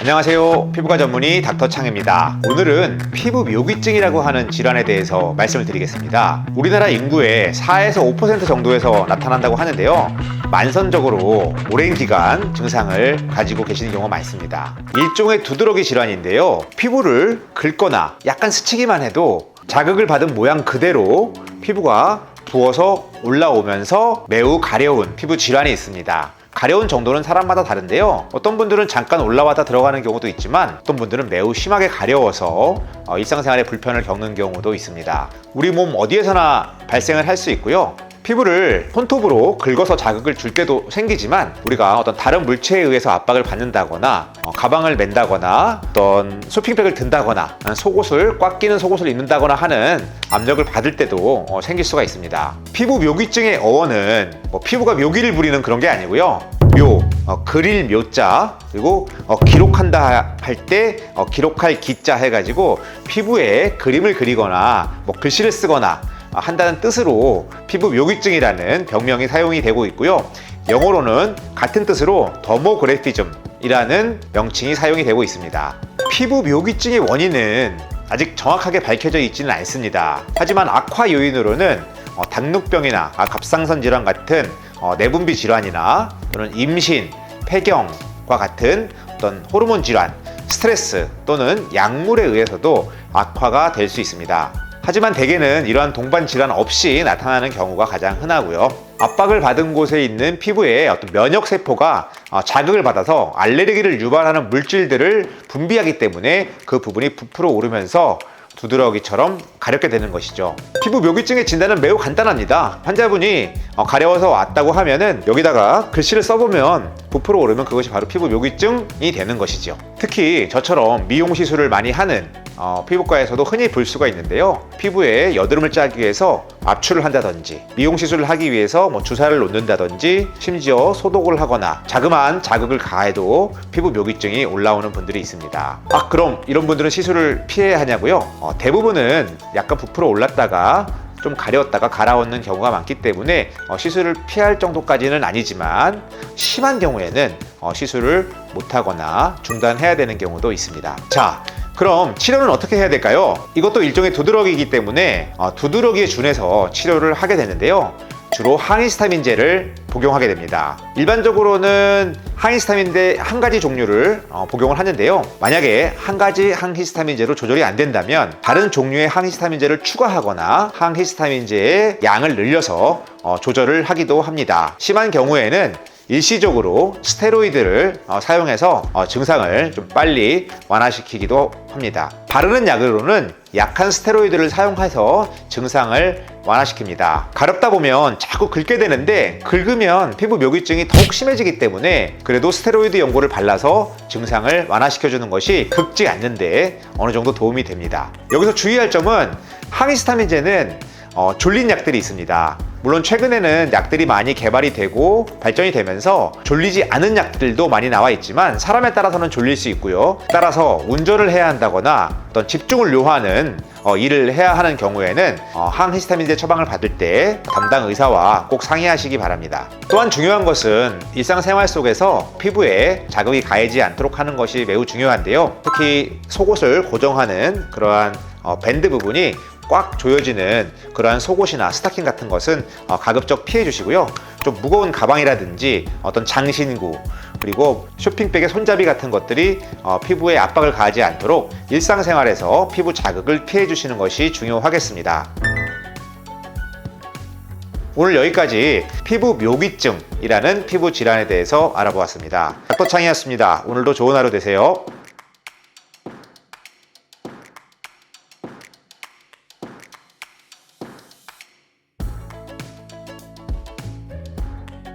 안녕하세요. 피부과 전문의 닥터 창입니다. 오늘은 피부 묘기증이라고 하는 질환에 대해서 말씀을 드리겠습니다. 우리나라 인구의 4에서 5% 정도에서 나타난다고 하는데요. 만선적으로 오랜 기간 증상을 가지고 계시는 경우가 많습니다. 일종의 두드러기 질환인데요. 피부를 긁거나 약간 스치기만 해도 자극을 받은 모양 그대로 피부가 부어서 올라오면서 매우 가려운 피부 질환이 있습니다. 가려운 정도는 사람마다 다른데요. 어떤 분들은 잠깐 올라왔다 들어가는 경우도 있지만 어떤 분들은 매우 심하게 가려워서 어, 일상생활에 불편을 겪는 경우도 있습니다. 우리 몸 어디에서나 발생을 할 수 있고요. 피부를 손톱으로 긁어서 자극을 줄 때도 생기지만 우리가 어떤 다른 물체에 의해서 압박을 받는다거나 어, 가방을 맨다거나 어떤 쇼핑백을 든다거나 속옷을 꽉 끼는 속옷을 입는다거나 하는 압력을 받을 때도 어, 생길 수가 있습니다. 피부 묘기증의 어원은 뭐 피부가 묘기를 부리는 그런 게 아니고요. 묘, 어, 그릴 묘자 그리고 어, 기록한다 할때 어, 기록할 기자 해가지고 피부에 그림을 그리거나 뭐 글씨를 쓰거나 한다는 뜻으로 피부 묘기증이라는 병명이 사용이 되고 있고요. 영어로는 같은 뜻으로 더모그래피즘이라는 명칭이 사용이 되고 있습니다. 피부 묘기증의 원인은 아직 정확하게 밝혀져 있지는 않습니다. 하지만 악화 요인으로는 어, 당뇨병이나 아, 갑상선 질환 같은 어, 내분비 질환이나 또는 임신, 폐경과 같은 어떤 호르몬 질환, 스트레스 또는 약물에 의해서도 악화가 될 수 있습니다. 하지만 대개는 이러한 동반 질환 없이 나타나는 경우가 가장 흔하고요. 압박을 받은 곳에 있는 피부에 어떤 면역 세포가 어, 자극을 받아서 알레르기를 유발하는 물질들을 분비하기 때문에 그 부분이 부풀어 오르면서 두드러기처럼 가렵게 되는 것이죠. 피부 묘기증의 진단은 매우 간단합니다. 환자분이 어, 가려워서 왔다고 하면은 여기다가 글씨를 써보면 부풀어 오르면 그것이 바로 피부 묘기증이 되는 것이죠. 특히 저처럼 미용 시술을 많이 하는 어, 피부과에서도 흔히 볼 수가 있는데요. 피부에 여드름을 짜기 위해서 압출을 한다든지 미용 시술을 하기 위해서 뭐 주사를 놓는다든지 심지어 소독을 하거나 자그마한 자극을 가해도 피부 묘기증이 올라오는 분들이 있습니다. 아 그럼 이런 분들은 시술을 피해야 하냐고요? 어, 대부분은 약간 부풀어 올랐다가 좀 가려웠다가 갈아엎는 경우가 많기 때문에 어, 시술을 피할 정도까지는 아니지만 심한 경우에는 어, 시술을 못하거나 중단해야 되는 경우도 있습니다. 자, 그럼 치료는 어떻게 해야 될까요? 이것도 일종의 두드러기이기 때문에 어, 두드러기에 준해서 치료를 하게 되는데요. 주로 항히스타민제를 복용하게 됩니다. 일반적으로는 항히스타민제 한 가지 종류를 어, 복용을 하는데요. 만약에 한 가지 항히스타민제로 조절이 안 된다면 다른 종류의 항히스타민제를 추가하거나 항히스타민제의 양을 늘려서 어, 조절을 하기도 합니다. 심한 경우에는 일시적으로 스테로이드를 어, 사용해서 어, 증상을 좀 빨리 완화시키기도 합니다. 바르는 약으로는 약한 스테로이드를 사용해서 증상을 완화시킵니다. 가렵다 보면 자꾸 긁게 되는데 긁으면 피부 묘기증이 더욱 심해지기 때문에 그래도 스테로이드 연고를 발라서 증상을 완화시켜주는 것이 긁지 않는데 어느 정도 도움이 됩니다. 여기서 주의할 점은 항히스타민제는 어, 졸린 약들이 있습니다. 물론 최근에는 약들이 많이 개발이 되고 발전이 되면서 졸리지 않은 약들도 많이 나와 있지만 사람에 따라서는 졸릴 수 있고요. 따라서 운전을 해야 한다거나 어떤 집중을 요하는 어, 일을 해야 하는 경우에는 어, 항히스타민제 처방을 받을 때 담당 의사와 꼭 상의하시기 바랍니다. 또한 중요한 것은 일상생활 속에서 피부에 자극이 가해지 않도록 하는 것이 매우 중요한데요. 특히 속옷을 고정하는 그러한 어, 밴드 부분이 꽉 조여지는 그러한 속옷이나 스타킹 같은 것은 어, 가급적 피해 주시고요. 좀 무거운 가방이라든지 어떤 장신구 그리고 쇼핑백의 손잡이 같은 것들이 어, 피부에 압박을 가하지 않도록 일상생활에서 피부 자극을 피해 주시는 것이 중요하겠습니다. 오늘 여기까지 피부 묘기증이라는 피부 질환에 대해서 알아보았습니다. 닥터창이었습니다. 오늘도 좋은 하루 되세요.